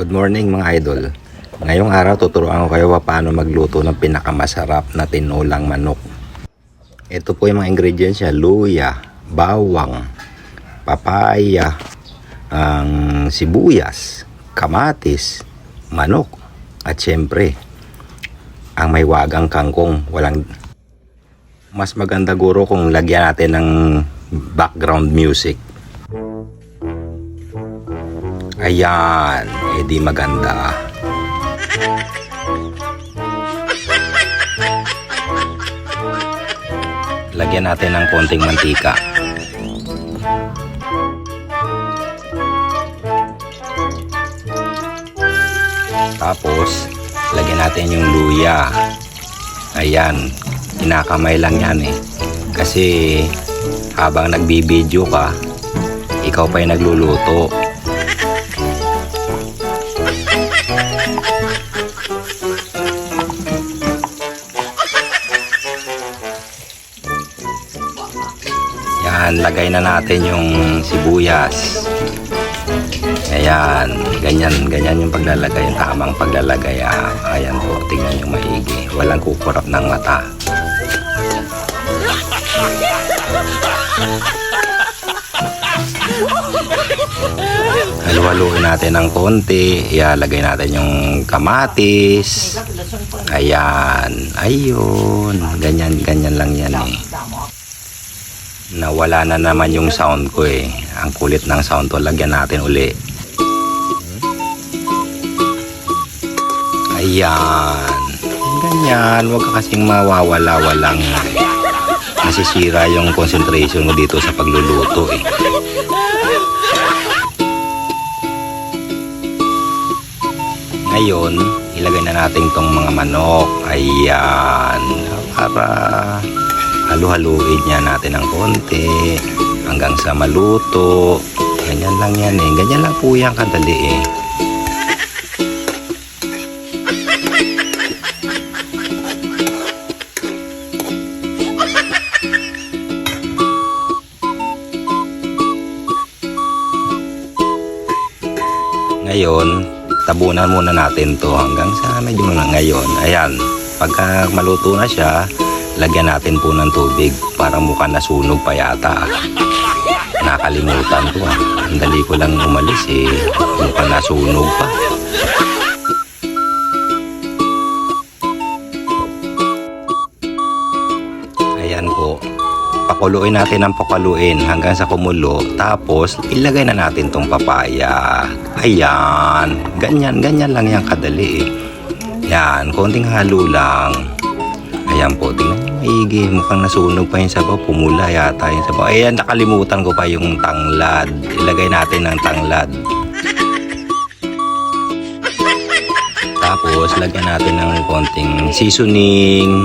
Good morning mga idol. Ngayong araw tuturuan ko kayo pa paano magluto ng pinakamasarap na tinulang manok. Ito po yung mga ingredients niya. Luya, bawang, papaya, ang sibuyas, kamatis, manok, at syempre, ang may wagang kangkong. Walang mas maganda guro kung lagyan natin ng background music. Ayan, edi maganda. Lagyan natin ng konting mantika. Tapos, lagyan natin yung luya. Ayan, kinakamay lang yan eh. Kasi habang nagbibideo ka, ikaw pa yung nagluluto. Yan, lagay na natin yung sibuyas. Ayan, ganyan, ganyan yung paglalagay, yung tamang paglalagay. Ah, ayan po, tingnan yung maigi. Walang kukurap ng mata. Halu-haluin natin ng konti. Ilalagay natin yung kamatis. Ayan. Ayun. Ganyan, ganyan lang yan eh. Nawala na naman yung sound ko eh. Ang kulit ng sound to. Lagyan natin uli. Ayan. Ganyan. Huwag ka kasing mawawala-walang nasisira yung concentration mo dito sa pagluluto eh. Ngayon, ilagay na natin tong mga manok. Ayan. Para halu-haluin niya natin ng konti hanggang sa maluto. Ganyan lang yan eh. Ganyan lang po yan kadali eh. Ngayon, tabunan muna natin to hanggang sa medyo na ngayon. Ayan, pagka maluto na siya, lagyan natin po ng tubig para mukhang nasunog pa yata. Nakalimutan ko ah. Ang dali ko lang umalis eh. Mukhang nasunog pa. Pakuluin natin ang pakuluin hanggang sa kumulo. Tapos, ilagay na natin tong papaya. Ayan. Ganyan, ganyan lang yan kadali eh. Yan, konting halo lang. Ayan po, tingnan nyo maigi. Mukhang nasunog pa yung sabaw. Pumula yata yung sabaw. Ayan, nakalimutan ko pa yung tanglad. Ilagay natin ng tanglad. Tapos, lagyan natin ng konting seasoning.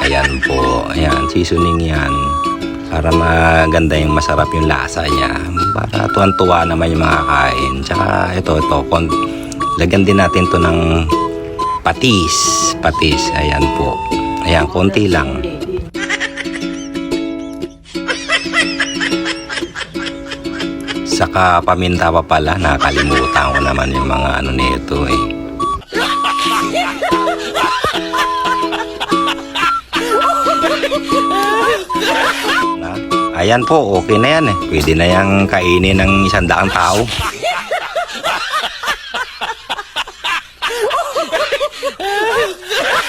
Ayan po. Ayan, seasoning yan. Para maganda yung masarap yung lasa niya. Para tuwan-tuwa naman yung mga kain. Tsaka ito, ito. Kon lagyan din natin to ng patis. Patis. Ayan po. Ayan, konti lang. Saka paminta pa pala. Nakalimutan ko naman yung mga ano nito eh. Ayan po, okay na yan eh. Pwede na yung kainin ng isang daang tao.